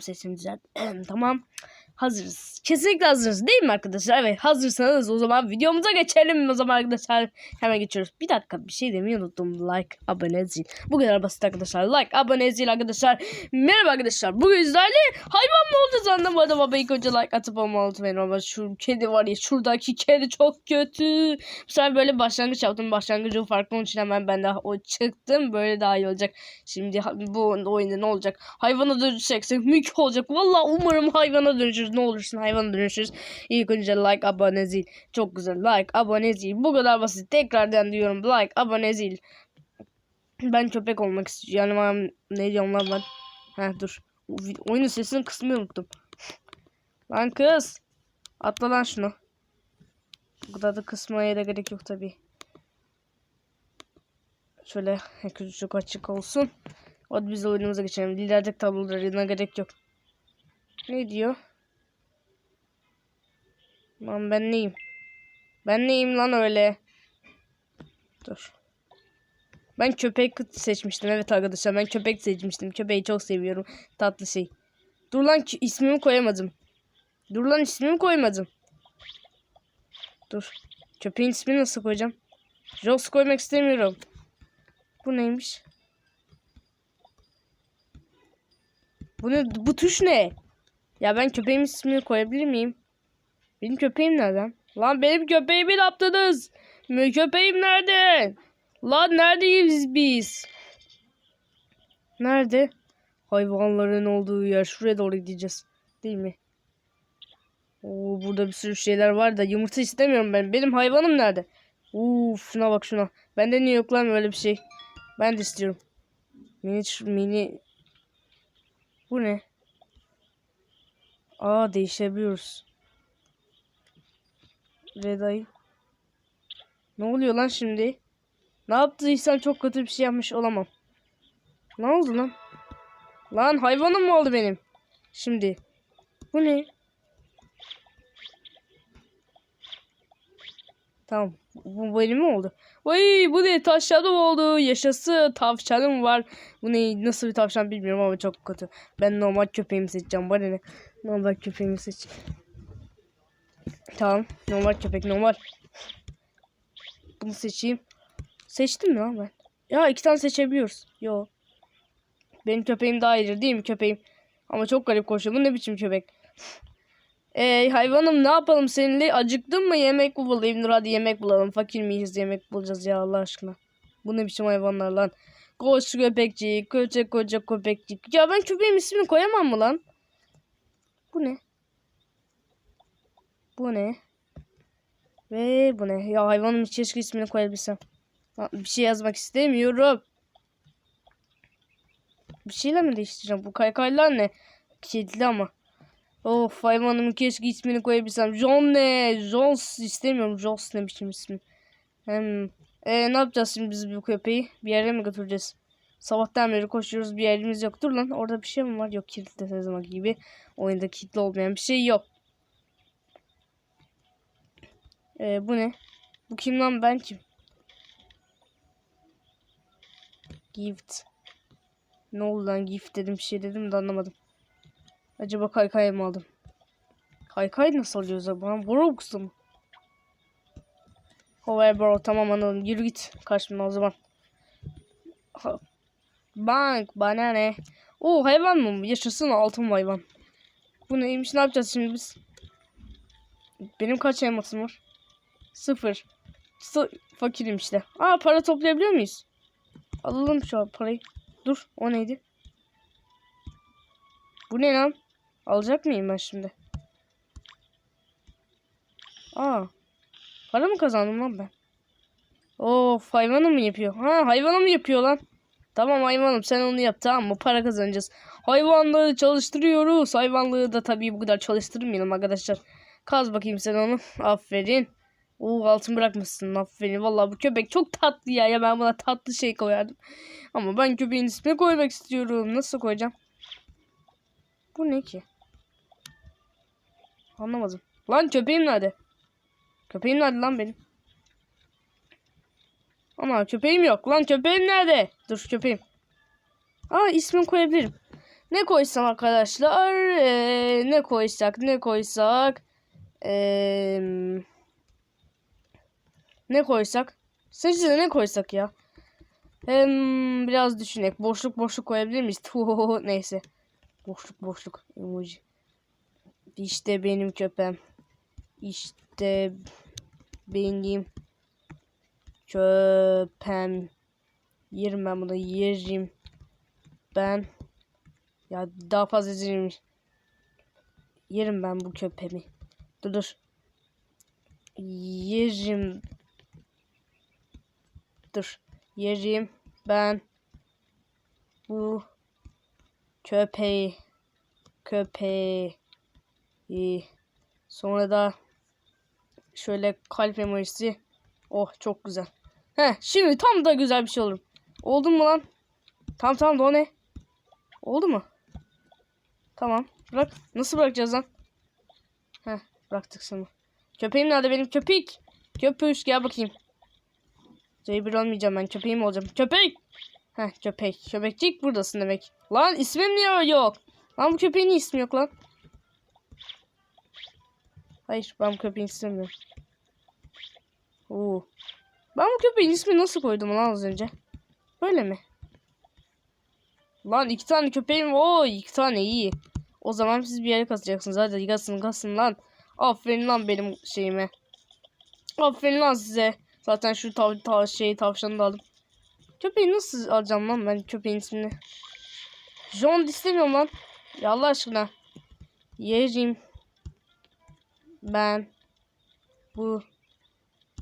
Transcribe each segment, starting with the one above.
Sesini düzelt. tamam. Hazırız. Kesinlikle hazırız değil mi arkadaşlar? Evet hazırsanız o zaman videomuza geçelim o zaman arkadaşlar. Hemen geçiyoruz. Bir dakika bir şey demeyi unuttum. Like, abone, zil. Bu kadar basit arkadaşlar. Like, abone, zil arkadaşlar. Merhaba arkadaşlar. Bugün sizlerle hayvan mı. Bu arada baba ilk önce like atıp olma unutmayın. Ama şu kedi var ya şuradaki kedi çok kötü. Bu sefer böyle başlangıç yaptım. Başlangıcı farklı onun için hemen ben de o çıktım. Böyle daha iyi olacak. Şimdi bu oyunda ne olacak? Hayvana dönüşeceksek mük olacak. Valla umarım hayvana dönüşürüz. Ne olursun hayvana dönüşürüz. İlk önce like, abone, zil. Çok güzel. Like, abone, zil. Bu kadar basit. Tekrardan diyorum. Like, abone, zil. Ben köpek olmak istiyorum. Yani ne diyorum lan ben? Heh dur. Oyunun sesini kısmayı unuttum. Lan kız. Atla lan şunu. Bu kadar da kısmaya da gerek yok tabi. Şöyle küçük açık olsun. Hadi biz oyunumuza geçelim. Liderlik tablolarına gerek yok. Ne diyor? Lan ben neyim? Ben neyim lan öyle? Dur. Ben köpek seçmiştim. Evet arkadaşlar ben köpek seçmiştim. Köpeği çok seviyorum. Tatlı şey. Dur lan ismimi koyamadım. Dur lan ismimi koymadım. Dur. Köpeğin ismini nasıl koyacağım? Joss koymak istemiyorum. Bu neymiş? Bu ne? Bu tuş ne? Ya ben köpeğimin ismini koyabilir miyim? Benim köpeğim nereden? Lan benim köpeğimi ne yaptınız? Köpeğim nerede? Lan neredeyiz biz? Nerede? Hayvanların olduğu yer. Şuraya doğru gideceğiz. Değil mi? Oo, burada bir sürü şeyler var da yumurta istemiyorum ben. Benim hayvanım nerede? Uf, şuna bak şuna. Bende niye yok lan öyle bir şey? Ben de istiyorum. Mini mini Bu ne? Aa değişebiliyoruz. Red Eye. Ne oluyor lan şimdi? Ne yaptıysam çok kötü bir şey yapmış olamam. Ne oldu lan? Lan hayvanım mı oldu benim? Şimdi. Bu ne? Tamam. Bu benim mi oldu? Vay bu ne? Tavşanım oldu. Yaşası tavşanım var. Bu ne? Nasıl bir tavşan bilmiyorum ama çok kötü. Ben normal köpeğimi seçeceğim. Bana ne? Normal köpeğimi seç. Tamam. Normal köpek normal. Bunu seçeyim. Seçtim mi lan ben? Ya iki tane seçebiliyoruz. Yo. Benim köpeğim daha iyidir değil mi köpeğim? Ama çok garip koşuyor. Bu ne biçim köpek? Ee, hayvanım ne yapalım seninle? Acıktın mı? Yemek mi bulayım? Dur hadi yemek bulalım. Fakir miyiz? Yemek bulacağız ya Allah aşkına. Bu ne biçim hayvanlar lan? Koş köpekçik, koca koca köpekçik. Ya ben köpeğim ismini koyamam mı lan? Bu ne? Bu ne? Ve bu ne? Ya hayvanın keşke ismini koyabilsem. Bir şey yazmak istemiyorum. Bir şeyle mi değiştireceğim? Bu kaykaylar ne? Kedili ama. Of hayvanımın keşke ismini koyabilsem. John ne? Jones istemiyorum. Jones ne biçim ismi. Hem e, ne yapacağız şimdi biz bu köpeği? Bir yere mi götüreceğiz? Sabahtan beri koşuyoruz bir yerimiz yok. Dur lan orada bir şey mi var? Yok kilitli zaman gibi. Oyunda kilitli olmayan bir şey yok. E, bu ne? Bu kim lan ben kim? Gift. Ne oldu lan gift dedim bir şey dedim de anlamadım. Acaba kaykay mı aldım? Kaykay nasıl alıyoruz acaba? Brox'u mu? Hoverboard tamam anladım. Yürü git karşımdan o zaman. Bank bana ne? Oo hayvan mı? Yaşasın altın hayvan. Bu neymiş ne yapacağız şimdi biz? Benim kaç elmasım var? Sıfır. Sı fakirim işte. Aa para toplayabiliyor muyuz? Alalım şu an parayı. Dur o neydi? Bu ne lan? Alacak mıyım ben şimdi? Aa. Para mı kazandım lan ben? Of hayvanı mı yapıyor? Ha hayvanı mı yapıyor lan? Tamam hayvanım sen onu yap tamam mı? Para kazanacağız. Hayvanlığı çalıştırıyoruz. Hayvanlığı da tabii bu kadar çalıştırmayalım arkadaşlar. Kaz bakayım sen onu. Aferin. Oo altın bırakmışsın. Aferin. Vallahi bu köpek çok tatlı ya. Ya ben buna tatlı şey koyardım. Ama ben köpeğin ismini koymak istiyorum. Nasıl koyacağım? Bu ne ki? Anlamadım. Lan köpeğim nerede? Köpeğim nerede lan benim? Ama köpeğim yok. Lan köpeğim nerede? Dur köpeğim. Aa ismini koyabilirim. Ne koysam arkadaşlar? Ee, ne koysak? Ne koysak? Ee, ne koysak? De ne koysak ya? Hem biraz düşünek. Boşluk boşluk koyabilir miyiz? Neyse. Boşluk boşluk emoji. İşte benim köpeğim. İşte benim köpeğim. Yerim ben bunu yerim. Ben ya daha fazla yerim. Yerim ben bu köpeğimi. Dur dur. Yerim. Dur. Yerim ben bu köpeği köpeği. Sonra da şöyle kalp emojisi. Oh çok güzel. He şimdi tam da güzel bir şey olur oldu mu lan? Tam tam da o ne? Oldu mu? Tamam bırak. Nasıl bırakacağız lan? Heh bıraktık sana köpeğim nerede benim? Köpek köpüş gel bakayım J1 olmayacağım ben köpeğim olacağım köpek Heh köpek. Köpekçik buradasın demek. Lan ismim niye yok? Lan bu köpeğin ismi yok lan? Hayır ben bu köpeğin istemiyorum. Oo. Ben bu köpeğin ismini nasıl koydum lan az önce? Böyle mi? Lan iki tane köpeğim Oo iki tane iyi. O zaman siz bir yere kasacaksınız. Hadi kasın kasın lan. Aferin lan benim şeyime. Aferin lan size. Zaten şu tav tav şeyi tavşanı da aldım. Köpeği nasıl alacağım lan ben köpeğin ismini? John istemiyorum lan. Ya Allah aşkına. Yerim. Ben. Bu.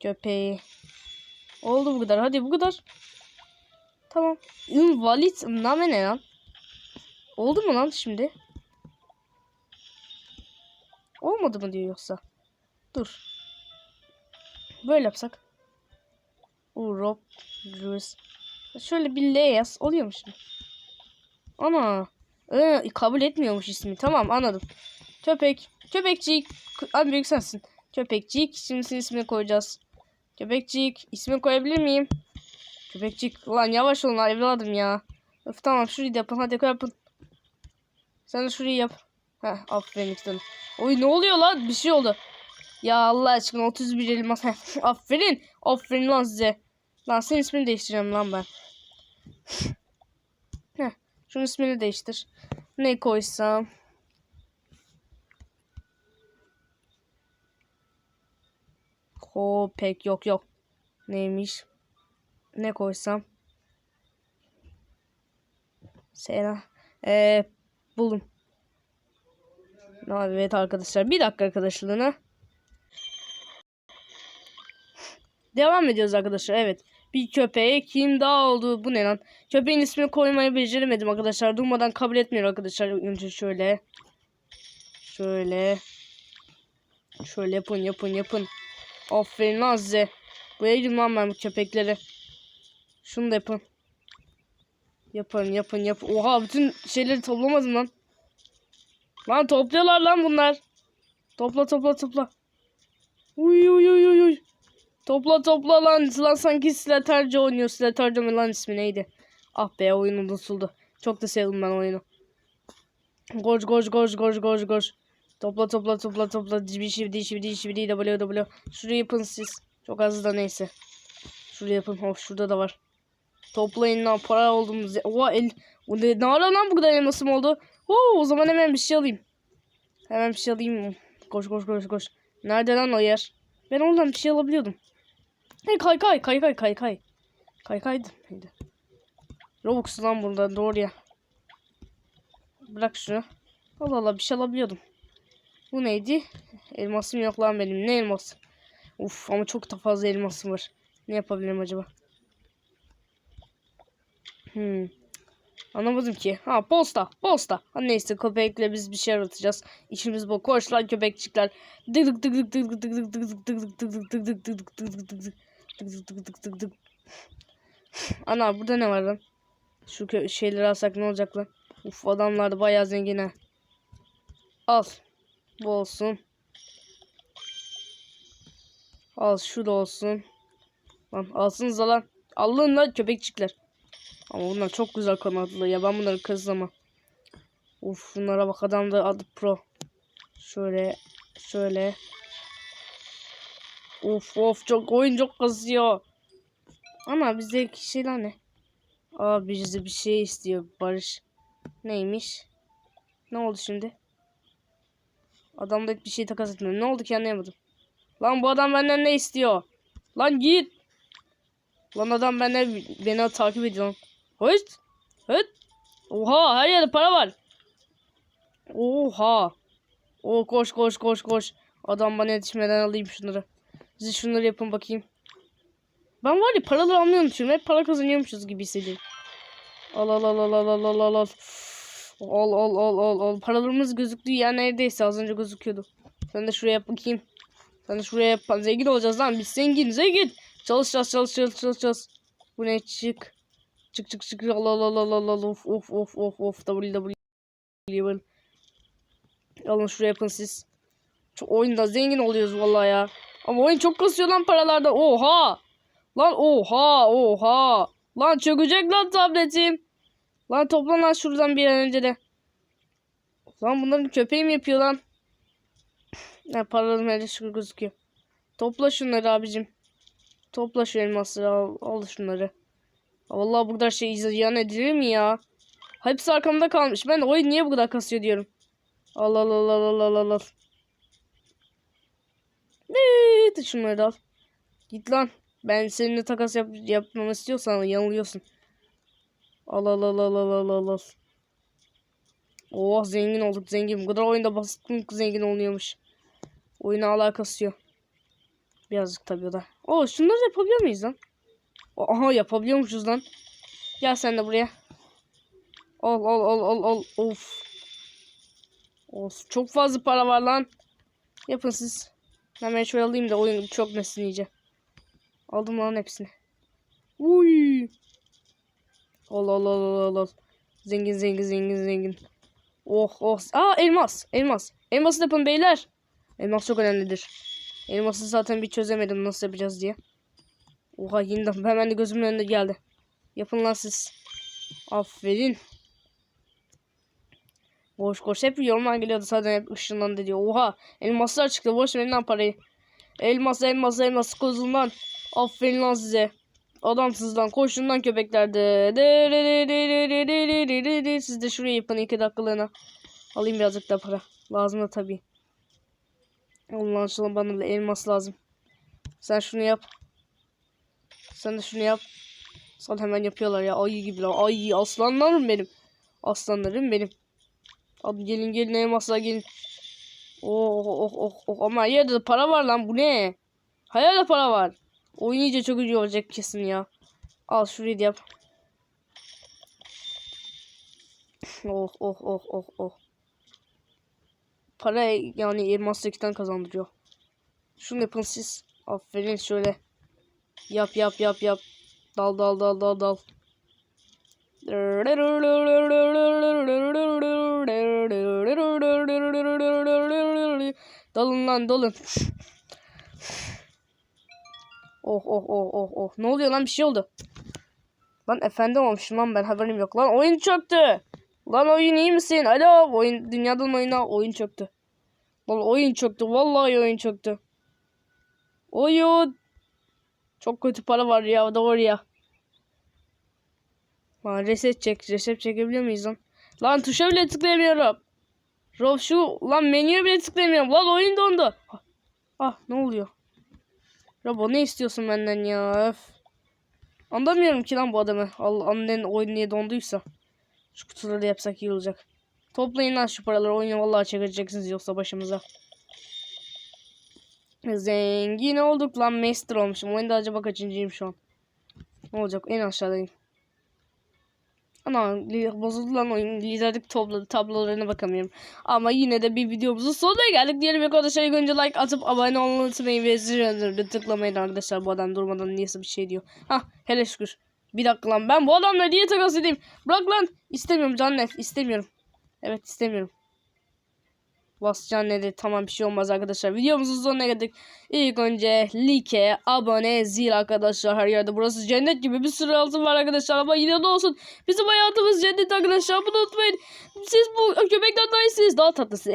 Köpeği. Oldu bu kadar. Hadi bu kadar. Tamam. Invalid. Name ne lan? Oldu mu lan şimdi? Olmadı mı diyor yoksa? Dur. Böyle yapsak. Urop. Rus. Şöyle bir L yaz. Oluyor mu şimdi? Ana. Ee, kabul etmiyormuş ismi. Tamam anladım. Köpek. Köpekcik. Abi büyük sensin. Köpekcik. Şimdi senin ismini koyacağız. Köpekcik. İsmini koyabilir miyim? Köpekcik. Ulan yavaş olun evladım ya. Öf tamam şurayı da yapın. Hadi yapın. Sen de şurayı yap. Heh aferin işte. Oy ne oluyor lan? Bir şey oldu. Ya Allah aşkına 31 elmas. aferin. Aferin lan size. Lan senin ismini değiştireceğim lan ben. Heh, şunun ismini değiştir. Ne koysam? Ho pek yok yok. Neymiş? Ne koysam? Sena. Ee, buldum. Evet arkadaşlar. Bir dakika arkadaşlığına. Devam ediyoruz arkadaşlar. Evet. Bir köpeğe kim daha oldu? Bu ne lan? Köpeğin ismini koymayı beceremedim arkadaşlar. Durmadan kabul etmiyor arkadaşlar. Önce şöyle. Şöyle. Şöyle yapın yapın yapın. Aferin size. Buraya gidin lan ben bu köpekleri. Şunu da yapın. Yapın yapın yapın. Oha bütün şeyleri toplamadım lan. Lan topluyorlar lan bunlar. Topla topla topla. Uy. Topla topla lan. Lan sanki Slaterci oynuyor. Slaterci mi lan ismi neydi? Ah be oyun unutuldu. Çok da sevdim ben oyunu. Koş koş koş koş koş koş. Topla topla topla topla. Şibidi şibidi şibidi şibidi w w. Şurayı yapın siz. Çok az da neyse. Şurayı yapın. Of şurada da var. Toplayın lan para oldum. Oha el. Ne, ne ara lan bu kadar elmasım oldu? Oo, o zaman hemen bir şey alayım. Hemen bir şey alayım. Koş koş koş koş. Nerede lan o yer? Ben oradan bir şey alabiliyordum. Hey kay kay kay kay kay kay. Kay kaydı. Neydi? Robux lan burada doğru ya. Bırak şunu. Allah Allah bir şey alabiliyordum. Bu neydi? Elmasım yok lan benim. Ne elması? Uf ama çok da fazla elmasım var. Ne yapabilirim acaba? Hmm. Anlamadım ki. Ha posta. Posta. Ha neyse köpekle biz bir şey yaratacağız. İşimiz bu. Koş lan köpekçikler. Dık dık dık dık dık dık dık dık dık dık dık dık dık dık dık dık dık dık dık Tık tık. Ana burada ne var lan? Şu şeyleri alsak ne olacak lan? Uf adamlar da bayağı zengin ha. Al. Bu olsun. Al şu da olsun. Lan alsınız lan. Alın lan köpekçikler. Ama bunlar çok güzel kanatlı ya ben bunları kızlama. Uf şunlara bak adam da adı pro. Şöyle şöyle. Of of çok oyun çok kasıyor. Ama bizdeki şeyler ne? Aa bize bir şey istiyor Barış. Neymiş? Ne oldu şimdi? Adamda bir şey takas etmiyor. Ne oldu ki anlayamadım. Lan bu adam benden ne istiyor? Lan git. Lan adam benden beni takip ediyor. Hoş. Hıt. Oha her yerde para var. Oha. O koş koş koş koş. Adam bana yetişmeden alayım şunları. Siz şunları yapın bakayım. Ben var ya paraları almıyormuşum. Hep para kazanıyormuşuz gibi hissediyorum. Al al al al al al al al al. Al al al al al. Paralarımız gözüktüğü yer neredeyse az önce gözüküyordu. Sen de şuraya yap bakayım. Sen de şuraya yap. Zengin olacağız lan. Biz zengin zengin. Çalışacağız çalış çalış çalış çalış. Bu ne çık. Çık çık çık. Al al al al al al. Of of of of of. W W. Alın şuraya yapın siz. Şu oyunda zengin oluyoruz vallahi ya. Ama oyun çok kasıyor lan paralarda. Oha. Lan oha oha. Lan çökecek lan tabletim. Lan toplan lan şuradan bir an önce de. Lan bunların köpeği mi yapıyor lan? Ya paralarım hele şükür gözüküyor. Topla şunları abicim. Topla şu elmasları al, al şunları. Vallahi burada şey izleyen edilir mi ya? Hepsi arkamda kalmış. Ben oyun niye bu kadar kasıyor diyorum. Al al al al al al Evet, şunları al. Git lan. Ben seninle takas yap yapmamı istiyorsan yanılıyorsun. Al al al al al al al. Oh zengin olduk zengin. Bu kadar oyunda basit zengin oluyormuş. Oyuna alakası yok. Birazcık tabii o da. Oo şunları da yapabiliyor muyuz lan? Aha yapabiliyormuşuz lan. Gel sen de buraya. Al al al al al. Of. Of çok fazla para var lan. Yapın siz. Hemen şöyle alayım da oyun çok nesin iyice. Aldım lan hepsini. Uy. Al al al al al. Zengin zengin zengin zengin. Oh oh. Aa elmas. Elmas. Elması yapın beyler. Elmas çok önemlidir. Elması zaten bir çözemedim nasıl yapacağız diye. Oha yine de hemen de gözümün önünde geldi. Yapın lan siz. Aferin. Boş koş hep yorumlar geliyordu zaten hep ışınlandı diyor. Oha elmaslar çıktı boş verin lan parayı. Elmas elmas elmas kozundan. Aferin lan size. Adamsız lan koşun lan köpeklerde. Siz de şuraya yapın iki dakikalığına. Alayım birazcık da para. Lazım da tabii. Allah aşkına bana da elmas lazım. Sen şunu yap. Sen de şunu yap. Sen hemen yapıyorlar ya. Ayı gibiler. Ay aslanlarım benim. Aslanlarım benim. Hadi gelin gelin elmaslar gelin. Oh oh oh oh ama yerde de para var lan bu ne? Hayal de para var. Oyun iyice çok ucu olacak kesin ya. Al şurayı yap. Oh oh oh oh oh. Para yani elmas 8'den kazandırıyor. Şunu yapın siz. Aferin şöyle. Yap yap yap yap. Dal dal dal dal dal. Dalın lan dalın. Oh oh oh oh oh. Ne oluyor lan bir şey oldu. Lan efendim olmuşum lan ben haberim yok. Lan oyun çöktü. Lan oyun iyi misin? Alo oyun dünyadan oyuna oyun çöktü. Lan oyun çöktü. Vallahi oyun çöktü. Oyun. Çok kötü para var ya doğru ya. Lan reset çek. Reset çekebiliyor muyuz lan? Lan tuşa bile tıklayamıyorum. Rob şu lan menüye bile tıklayamıyorum. Lan oyun dondu. Ah, ah ne oluyor? Robo ne istiyorsun benden ya? Öf. Anlamıyorum ki lan bu adamı. Allah annen oyun niye donduysa. Şu kutuları yapsak iyi olacak. Toplayın lan şu paraları. Oyunu vallahi çekeceksiniz yoksa başımıza. Zengin olduk lan. Master olmuşum. Oyunda acaba kaçıncıyım şu an? Ne olacak? En aşağıdayım. Ana bozuldu lan oyun. Liderlik tablo, tablolarına bakamıyorum. Ama yine de bir videomuzun sonuna geldik. Diyelim arkadaşlar ilk önce like atıp abone olmayı unutmayın ve zil tıklamayın arkadaşlar. Bu adam durmadan niyeyse bir şey diyor. Hah hele şükür. Bir dakika lan ben bu adamla niye takas edeyim? Bırak lan. İstemiyorum Cannet istemiyorum. Evet istemiyorum. Basacaksın dedi. Tamam bir şey olmaz arkadaşlar. Videomuzun sonuna geldik. İlk önce like, abone, zil arkadaşlar her yerde. Burası cennet gibi bir sürü altın var arkadaşlar. Ama yine de olsun. Bizim hayatımız cennet arkadaşlar. Bunu unutmayın. Siz bu köpekten daha iyisiniz. Daha tatlısınız.